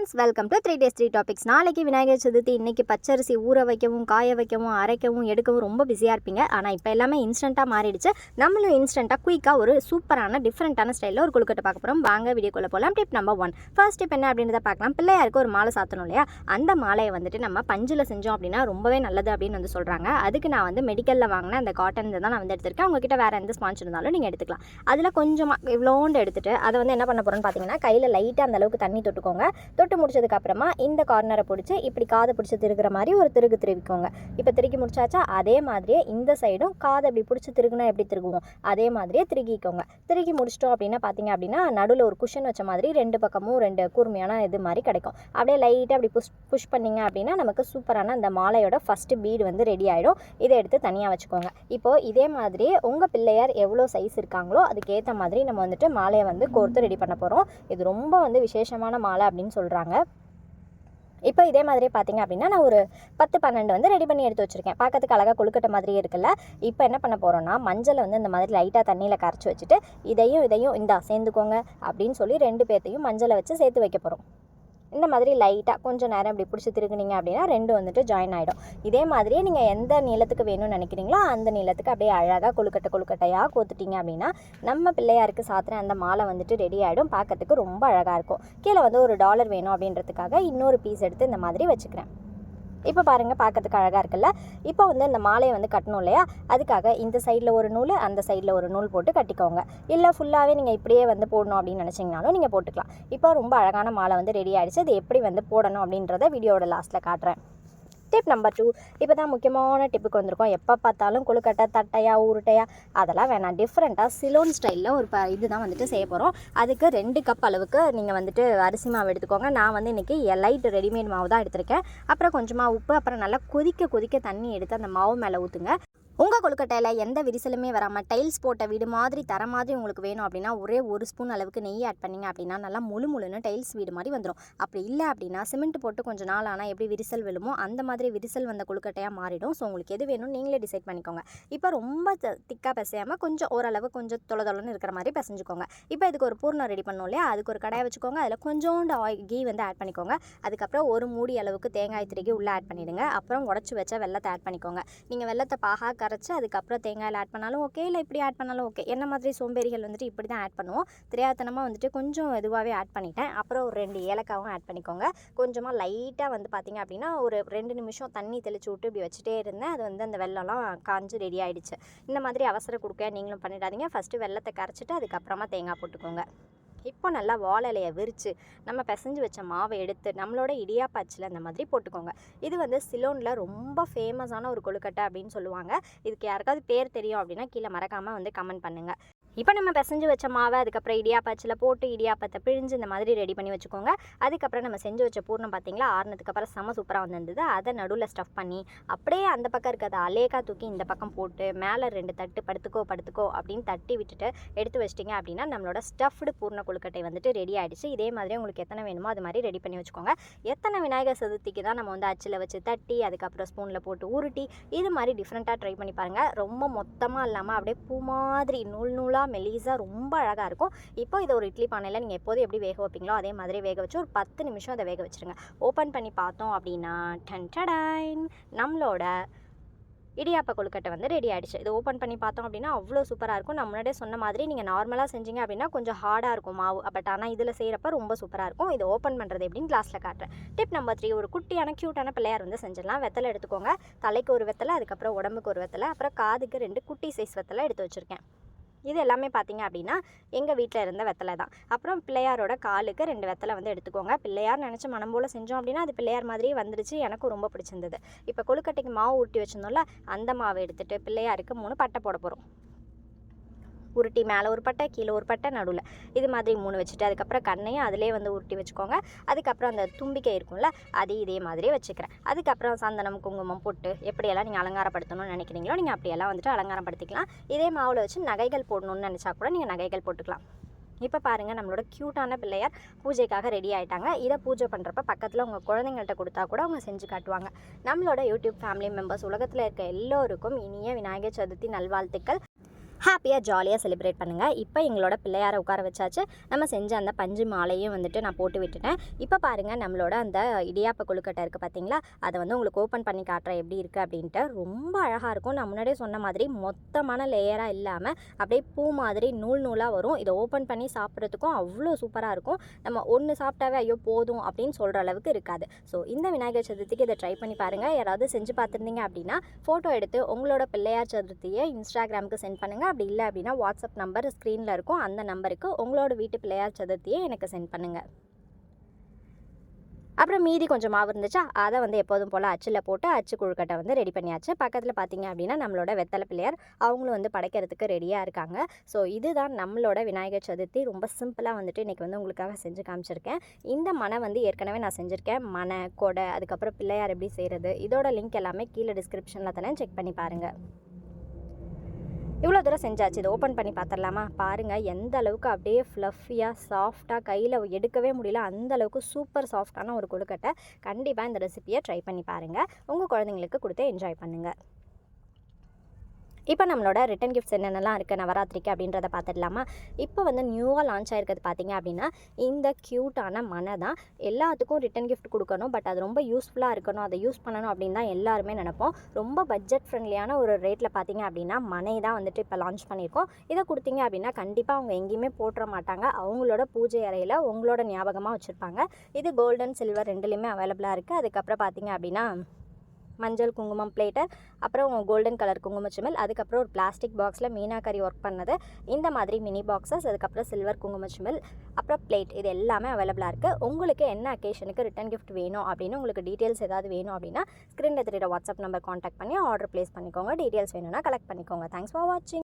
Friends welcome to three days three topics நாளைக்கு விநாயகர் சதுர்த்தி இன்னைக்கு பச்சரிசி ஊற வைக்கவும் காய வைக்கவும் அரைக்கவும் எடுக்கவும் ரொம்ப பிஸியாக இருப்பீங்க. ஆனால் இப்போ எல்லாமே இன்ஸ்டண்ட்டாக மாறிடுச்சு. நம்மளும் இன்ஸ்டண்ட்டாக குயிக்காக ஒரு சூப்பரான டிஃப்ரெண்ட்டான ஸ்டைலில் ஒரு குழுக்கட்டை பார்க்க போகிறோம் வாங்க வீடியோக்குள்ளே போகலாம் tip number one first tip என்ன அப்படின்றத பார்க்கலாம். பிள்ளையாருக்கு ஒரு மாலை சாத்தணும் இல்லையா? அந்த மாலையை வந்துட்டு நம்ம பஞ்சில் செஞ்சோம் அப்படின்னா ரொம்பவே நல்லது அப்படின்னு வந்து சொல்கிறாங்க அதுக்கு நான் வந்து மெடிக்கலில் வாங்கின அந்த காட்டன் தான் நான் வந்து எடுத்திருக்கேன். உங்ககிட்ட வேறு எந்த ஸ்பான்ஸ் இருந்தாலும் நீங்கள் எடுத்துக்கலாம். அதில் கொஞ்சமாக இவ்வளோண்டு எடுத்துகிட்டு அதை வந்து என்ன பண்ண போகிறோன்னு பார்த்தீங்கன்னா கையில் லைட்டாக அந்த அளவுக்கு தண்ணி தொட்டுக்கோங்க. தொட்டு முடிச்சதுக்கு அப்புறமா இந்த கார்னரை பிடிச்சி இப்படி காதை பிடிச்சி திருகிற மாதிரி ஒரு திருகு திருவிக்கோங்க. இப்போ திருக்கி முடிச்சாச்சா? அதே மாதிரியே இந்த சைடும் காதை இப்படி பிடிச்சி திருகுனா எப்படி திருகுவோம்? அதே மாதிரியே திருகிக்கோங்க. திருகி முடிச்சிட்டோம் அப்படின்னா பார்த்தீங்க அப்படின்னா நடுவில் ஒரு குஷன் வச்ச மாதிரி ரெண்டு பக்கமும் ரெண்டு கூர்மையான இது மாதிரி கிடைக்கும். அப்படியே லைட்டாக அப்படி புஷ் புஷ் பண்ணிங்க அப்படின்னா நமக்கு சூப்பரான அந்த மாலையோட ஃபஸ்ட்டு பீடு வந்து ரெடி ஆகிடும் இதை எடுத்து தனியாக வச்சுக்கோங்க. இப்போது இதே மாதிரி உங்கள் பிள்ளையார் எவ்வளோ சைஸ் இருக்காங்களோ அதுக்கேற்ற மாதிரி நம்ம வந்துட்டு மாலையை வந்து கோர்த்து ரெடி பண்ண போகிறோம் இது ரொம்ப வந்து விசேஷமான மாலை அப்படின்னு சொல்கிறாங்க இப்போ இதே மாதிரி பார்த்தீங்க அப்படின்னா நான் ஒரு பத்து பன்னெண்டு வந்து ரெடி பண்ணி எடுத்து வச்சுருக்கேன். பார்க்கறதுக்கு அழகாக கொழுக்கட்டை மாதிரியே இருக்குல்ல? இப்போ என்ன பண்ண போகிறோன்னா மஞ்சளை வந்து இந்த மாதிரி லைட்டாக தண்ணியில் கரைச்சி வச்சுட்டு இதையும் இதையும் இந்தா சேர்ந்துக்கோங்க அப்படின்னு சொல்லி ரெண்டு பேர்த்தையும் மஞ்சளை வச்சு சேர்த்து வைக்க போகிறோம் இந்த மாதிரி லைட்டாக கொஞ்சம் நேரம் இப்படி பிடிச்சி திருக்குனீங்க அப்படின்னா ரெண்டு வந்துட்டு ஜாயின் ஆகிடும் இதே மாதிரியே நீங்கள் எந்த நீளத்துக்கு வேணும்னு நினைக்கிறீங்களோ அந்த நீளத்துக்கு அப்படியே அழகாக கொழுக்கட்டை கொழுக்கட்டையாக கோத்துட்டீங்க அப்படின்னா நம்ம பிள்ளையாருக்கு சாத்துற அந்த மாலை வந்துட்டு ரெடி ஆகிடும் பார்க்கறதுக்கு ரொம்ப அழகாக இருக்கும். கீழே வந்து ஒரு டாலர் வேணும் அப்படின்றதுக்காக இன்னொரு பீஸ் எடுத்து இந்த மாதிரி வச்சுக்கிறேன். இப்போ பாருங்கள் பார்க்கறதுக்கு அழகாக இருக்குல்ல? இப்போ வந்து இந்த மாலையை வந்து கட்டணும் இல்லையா? அதுக்காக இந்த சைடில் ஒரு நூல் அந்த சைடில் ஒரு நூல் போட்டு கட்டிக்கோங்க. இல்லை ஃபுல்லாகவே நீங்கள் இப்படியே வந்து போடணும் அப்படின்னு நினச்சிங்கனாலும் நீங்கள் போட்டுக்கலாம். இப்போ ரொம்ப அழகான மாலை வந்து ரெடி ஆகிடுச்சு அது எப்படி வந்து போடணும் அப்படின்றத வீடியோட லாஸ்ட்டில் காட்டுறேன். டிப் நம்பர் டூ இப்போ தான் முக்கியமான டிப்புக்கு வந்திருக்கோம். எப்போ பார்த்தாலும் கொழுக்கட்டை தட்டையா உருட்டையா அதெல்லாம் வேணாம். டிஃப்ரெண்ட்டாக சிலோன் ஸ்டைலில் ஒரு ப இதுதான் வந்துட்டு செய்ய போகிறோம் அதுக்கு ரெண்டு கப் அளவுக்கு நீங்கள் வந்துட்டு அரிசி மாவு எடுத்துக்கோங்க. நான் வந்து இன்றைக்கி லைட் ரெடிமேட் மாவு தான் எடுத்திருக்கேன். அப்புறம் கொஞ்சமாக உப்பு அப்புறம் நல்லா கொதிக்க கொதிக்க தண்ணி எடுத்து அந்த மாவு மேலே ஊற்றுங்க உங்கள் கொழுக்கட்டையில் எந்த விரிசலுமே வராமல் டைல்ஸ் போட்ட வீடு மாதிரி தர மாதிரி உங்களுக்கு வேணும் அப்படின்னா ஒரே ஒரு ஸ்பூன் அளவுக்கு நெய் ஆட் பண்ணிங்க அப்படின்னா நல்லா முழு முழுன்னு டைல்ஸ் வீடு மாதிரி வந்துடும் அப்படி இல்லை அப்படின்னா சிமெண்ட் போட்டு கொஞ்சம் நாள் ஆனால் எப்படி விரிசல் விழுமோ அந்த மாதிரி விரிசல் வந்த கொழுக்கட்டையாக மாறிடும். ஸோ உங்களுக்கு எது வேணும் நீங்களே டிசைட் பண்ணிக்கோங்க. இப்போ ரொம்ப திக்காக பிசையாமல் கொஞ்சம் ஓரளவு கொஞ்சம் தொலை தொலைன்னு இருக்கிற மாதிரி பிசைஞ்சுக்கோங்க. இப்போ இதுக்கு ஒரு பூர்ணம் ரெடி பண்ணோம் இல்லையா? அதுக்கு ஒரு கடாயை வச்சுக்கோங்க. அதில் கொஞ்சோண்டு ஆயில் கீ வந்து ஆட் பண்ணிக்கோங்க. அதுக்கப்புறம் ஒரு மூடி அளவுக்கு தேங்காய் திருகி உள்ளே ஆட் பண்ணிவிடுங்க அப்புறம் உடச்சி வச்ச வெள்ளத்தை ஆட் பண்ணிக்கோங்க. நீங்கள் வெள்ளத்தை பாகா கரைச்சி அதுக்கப்புறம் தேங்காயில் ஆட் பண்ணாலும் ஓகே இல்லை இப்படி ஆட் பண்ணாலும் ஓகே என்ன மாதிரி சோம்பேறிகள் வந்துட்டு இப்படி தான் ஆட் பண்ணுவோம். தெரியாதனமாக வந்துட்டு கொஞ்சம் இதுவாகவே ஆட் பண்ணிட்டேன். அப்புறம் ஒரு ரெண்டு ஏலக்காவும் ஆட் பண்ணிக்கோங்க. கொஞ்சமாக லைட்டாக வந்து பார்த்திங்க அப்படின்னா ஒரு ரெண்டு நிமிஷம் தண்ணி தெளிச்சு விட்டு இப்படி வச்சுட்டே இருந்தேன். அது வந்து அந்த வெள்ளம்லாம் காஞ்சு ரெடி ஆகிடுச்சு இந்த மாதிரி அவசர கொடுக்க நீங்களும் பண்ணிடாதீங்க. ஃபஸ்ட்டு வெள்ளத்தை கரைச்சிட்டு அதுக்கப்புறமா தேங்காய் போட்டுக்கோங்க. இப்போ நல்லா வாழலையை விரித்து நம்ம பிசைஞ்சு வச்ச மாவை எடுத்து நம்மளோட இடியாப்பாச்சில் அந்த மாதிரி போட்டுக்கோங்க. இது வந்து சிலோனில் ரொம்ப ஃபேமஸான ஒரு கொழுக்கட்டை அப்படின்னு சொல்லுவாங்க. இதுக்கு யாருக்காவது பேர் தெரியும் அப்படின்னா கீழே மறக்காமல் வந்து கமெண்ட் பண்ணுங்கள் இப்போ நம்ம பிசைஞ்சு வச்ச மாவை அதுக்கப்புறம் இடியாப்பாச்சில் போட்டு இடியாப்பத்தை பிழிஞ்சு இந்த மாதிரி ரெடி பண்ணி வச்சுக்கோங்க. அதுக்கப்புறம் நம்ம செஞ்சு வச்ச பூர்ணம் பார்த்தீங்களா ஆறுனதுக்கு அப்புறம் செம சூப்பராக வந்திருந்தது. அதை நடுவில் ஸ்டஃப் பண்ணி அப்படியே அந்த பக்கம் இருக்கிறத அலேக்கா தூக்கி இந்த பக்கம் போட்டு மேலே ரெண்டு தட்டு படுத்துக்கோ படுத்துக்கோ அப்படின்னு தட்டி விட்டுட்டு எடுத்து வச்சிட்டிங்க அப்படின்னா நம்மளோட ஸ்டஃப்டு பூர்ண கொழுக்கட்டை வந்துட்டு ரெடி ஆகிடுச்சு இதே மாதிரி உங்களுக்கு எத்தனை வேணுமோ அது மாதிரி ரெடி பண்ணி வச்சுக்கோங்க. எத்தனை விநாயகர் சதுர்த்திக்கு தான் நம்ம வந்து அச்சில் வச்சு தட்டி அதுக்கப்புறம் ஸ்பூனில் போட்டு உருட்டி இது மாதிரி டிஃப்ரெண்ட்டாக ட்ரை பண்ணி பாருங்கள் ரொம்ப மொத்தமாக இல்லாமல் அப்படியே பூ மாதிரி நூல் நூலாக மெலீஸாக ரொம்ப அழகாக இருக்கும். இப்போ இதை ஒரு இட்லி பானையில் நீங்கள் எப்போதும் எப்படி வேக வைப்பீங்களோ அதே மாதிரி வேக வச்சு ஒரு பத்து நிமிஷம் அதை வேக வச்சுருங்க. ஓப்பன் பண்ணி பார்த்தோம் அப்படின்னா டன் டடைன் நம்மளோட இடியாப்ப கொழுக்கட்டை வந்து ரெடி ஆகிடுச்சு இது ஓப்பன் பண்ணி பார்த்தோம் அப்படின்னா அவ்வளோ சூப்பராக இருக்கும். நான் முன்னாடியே சொன்ன மாதிரி நீங்கள் நார்மலாக செஞ்சீங்க அப்படின்னா கொஞ்சம் ஹார்டாக இருக்கும் மாவு. பட் ஆனால் இதில் செய்கிறப்ப ரொம்ப சூப்பராக இருக்கும். இது ஓப்பன் பண்ணுறது எப்படின்னு கிளாஸில் காட்டுறேன். டிப் நம்பர் த்ரீ ஒரு குட்டியான க்யூட்டான பிள்ளையார் வந்து செஞ்சிடலாம். வெத்தலை எடுத்துக்கோங்க. தலைக்கு ஒரு வெத்தலை அதுக்கப்புறம் உடம்புக்கு ஒரு வெத்தலை அப்புறம் காதுக்கு ரெண்டு குட்டி சைஸ் வெத்தலை எடுத்து வச்சுருக்கேன். இது எல்லாமே பார்த்தீங்க அப்படின்னா எங்கள் வீட்டில் இருந்த வெத்தலை தான். அப்புறம் பிள்ளையாரோட காலுக்கு ரெண்டு வெத்தலை வந்து எடுத்துக்கோங்க. பிள்ளையார் நினச்சி மனம் போல் செஞ்சோம் அப்படின்னா அது பிள்ளையார் மாதிரியே வந்துருச்சு. எனக்கும் ரொம்ப பிடிச்சிருந்தது. இப்போ கொழுக்கட்டைக்கு மாவு ஊட்டி வச்சிருந்தோம்ல அந்த மாவை எடுத்துகிட்டு பிள்ளையாருக்கு மூணு பட்டை போட போகிறோம் உருட்டி மேலே ஒரு பட்டை கீழே ஒரு பட்டை நடுவில். இது மாதிரி மூணு வச்சுட்டு அதுக்கப்புறம் கண்ணையும் அதிலே வந்து உருட்டி வச்சுக்கோங்க. அதுக்கப்புறம் அந்த தும்பிக்கை இருக்கும்ல அதையும் இதே மாதிரியே வச்சுக்கிறேன். அதுக்கப்புறம் சந்தனம் குங்குமம் பொட்டு எப்படியெல்லாம் நீங்கள் அலங்காரப்படுத்தணும்னு நினைக்கிறீங்களோ நீங்கள் அப்படியெல்லாம் வந்துட்டு அலங்காரப்படுத்திக்கலாம். இதே மாவில் வச்சு நகைகள் போடணும்னு நினச்சா கூட நீங்கள் நகைகள் போட்டுக்கலாம். இப்போ பாருங்கள் நம்மளோட க்யூட்டான பிள்ளையார் பூஜைக்காக ரெடி ஆகிட்டாங்க இதை பூஜை பண்ணுறப்ப பக்கத்தில் உங்கள் குழந்தைங்கள்ட்ட கொடுத்தா கூட அவங்க செஞ்சு காட்டுவாங்க. நம்மளோட யூடியூப் ஃபேமிலி மெம்பர்ஸ் உலகத்தில் இருக்க எல்லோருக்கும் இனிய விநாயகர் சதுர்த்தி நல்வாழ்த்துக்கள். ஹாப்பியாக ஜாலியாக செலிப்ரேட் பண்ணுங்கள் இப்போ எங்களோட பிள்ளையாரை உட்கார வச்சாச்சு. நம்ம செஞ்ச அந்த பஞ்சு மாலையும் வந்துட்டு நான் போட்டு விட்டுட்டேன். இப்போ பாருங்கள் நம்மளோட அந்த இடியாப்ப கொழுக்கட்டை இருக்குது பார்த்தீங்களா அதை வந்து உங்களுக்கு ஓப்பன் பண்ணி காட்டுறேன். எப்படி இருக்குது அப்படின்ட்டு. ரொம்ப அழகாக இருக்கும். நான் முன்னாடியே சொன்ன மாதிரி மொத்தமான லேயராக இல்லாமல் அப்படியே பூ மாதிரி நூல் நூலாக வரும். இதை ஓப்பன் பண்ணி சாப்பிட்றதுக்கும் அவ்வளோ சூப்பராக இருக்கும். நம்ம ஒன்று சாப்பிட்டாவே ஐயோ போதும் அப்படின்னு சொல்கிற அளவுக்கு இருக்காது. ஸோ இந்த விநாயகர் சதுர்த்திக்கு இதை ட்ரை பண்ணி பாருங்கள் யாராவது செஞ்சு பார்த்துருந்தீங்க அப்படின்னா ஃபோட்டோ எடுத்து உங்களோட பிள்ளையார் சதுர்த்தியை இன்ஸ்டாகிராமுக்கு சென்ட் பண்ணுங்கள் அப்படி இல்லை அப்படின்னா வாட்ஸ்அப் நம்பர் ஸ்க்ரீனில் இருக்கும். அந்த நம்பருக்கு உங்களோட வீட்டு பிள்ளையார் சதுர்த்தியை எனக்கு சென்ட் பண்ணுங்கள் அப்புறம் மீதி கொஞ்சம் மாவு இருந்துச்சா அதை வந்து எப்போதும் போல் அச்சில் போட்டு அச்சு குழுக்கட்டை வந்து ரெடி பண்ணியாச்சு. பக்கத்தில் பார்த்தீங்க அப்படின்னா நம்மளோட வெத்தலை பிள்ளையார் அவங்களும் வந்து படைக்கிறதுக்கு ரெடியாக இருக்காங்க. ஸோ இதுதான் நம்மளோட விநாயகர் சதுர்த்தி. ரொம்ப சிம்பிளாக வந்துட்டு இன்றைக்கி வந்து உங்களுக்காக செஞ்சு காமிச்சிருக்கேன். இந்த மனை வந்து ஏற்கனவே நான் செஞ்சுருக்கேன். மனை கொடை அதுக்கப்புறம் பிள்ளையார் எப்படி செய்கிறது இதோட லிங்க் எல்லாமே கீழே டிஸ்கிரிப்ஷனில் தானே செக் பண்ணி பாருங்கள் இவ்வளோ தூரம் செஞ்சாச்சு. இதை ஓப்பன் பண்ணி பார்த்துடலாமா? பாருங்கள் எந்த அளவுக்கு அப்படியே ஃப்ளஃபியாக சாஃப்டாக கையில் எடுக்கவே முடியல. அந்த அளவுக்கு சூப்பர் சாஃப்டான ஒரு கொழுக்கட்டை. கண்டிப்பாக இந்த ரெசிபியை ட்ரை பண்ணி பாருங்கள் உங்கள் குழந்தைங்களுக்கு கொடுத்து என்ஜாய் பண்ணுங்கள் இப்போ நம்மளோட ரிட்டன் கிஃப்ட்ஸ் என்னென்னலாம் இருக்குது நவராத்திரிக்கு அப்படின்றத பார்த்துடலாமா? இப்போ வந்து நியூவாக லான்ச் ஆயிருக்கிறது பார்த்தீங்க அப்படின்னா இந்த க்யூட்டான மனை தான் எல்லாத்துக்கும் ரிட்டன் கிஃப்ட் கொடுக்கணும். பட் அது ரொம்ப யூஸ்ஃபுல்லாக இருக்கணும். அதை யூஸ் பண்ணணும் அப்படின்னு தான் எல்லாருமே நினைப்போம். ரொம்ப பட்ஜெட் ஃப்ரெண்ட்லியான ஒரு ரேட்டில் பார்த்தீங்க அப்படின்னா மனை தான் வந்துட்டு இப்போ லான்ச் பண்ணியிருக்கோம். இதை கொடுத்தீங்க அப்படின்னா கண்டிப்பாக அவங்க எங்கேயுமே போட்டுற மாட்டாங்க. அவங்களோட பூஜை அறையில் உங்களோட ஞாபகமாக வச்சுருப்பாங்க. இது கோல்டன் சில்வர் ரெண்டுலேயுமே அவைலபிளாக இருக்குது அதுக்கப்புறம் பார்த்தீங்க அப்படின்னா மஞ்சள் குங்குமம் பிளேட்டர் அப்புறம் கோல்டன் கலர் குங்குமச்சிமல் அதுக்கப்புறம் ஒரு பிளாஸ்டிக் பாக்ஸில் மீனாக்கறி ஒர்க் பண்ணது. இந்த மாதிரி மினி பாக்ஸஸ் அதுக்கப்புறம் சில்வர் குங்குமச்சிமல் அப்புறம் பிளேட் இது எல்லாமே அவைலபிளாக இருக்குது உங்களுக்கு என்ன அக்கேஷனுக்கு ரிட்டன் கிஃப்ட் வேணும் அப்படின்னு உங்களுக்கு டீட்டெயில்ஸ் ஏதாவது வேணும் அப்படின்னா ஸ்க்ரீனில் தெரியுற வாட்ஸ்அப் நம்பர் காண்டாக்ட் பண்ணி ஆர்டர் ப்ளேஸ் பண்ணிக்கோங்க. டீட்டெயில்ஸ் வேணும்னா கலெக்ட் பண்ணிக்கோங்க. தேங்க்ஸ் ஃபார் வாட்சிங்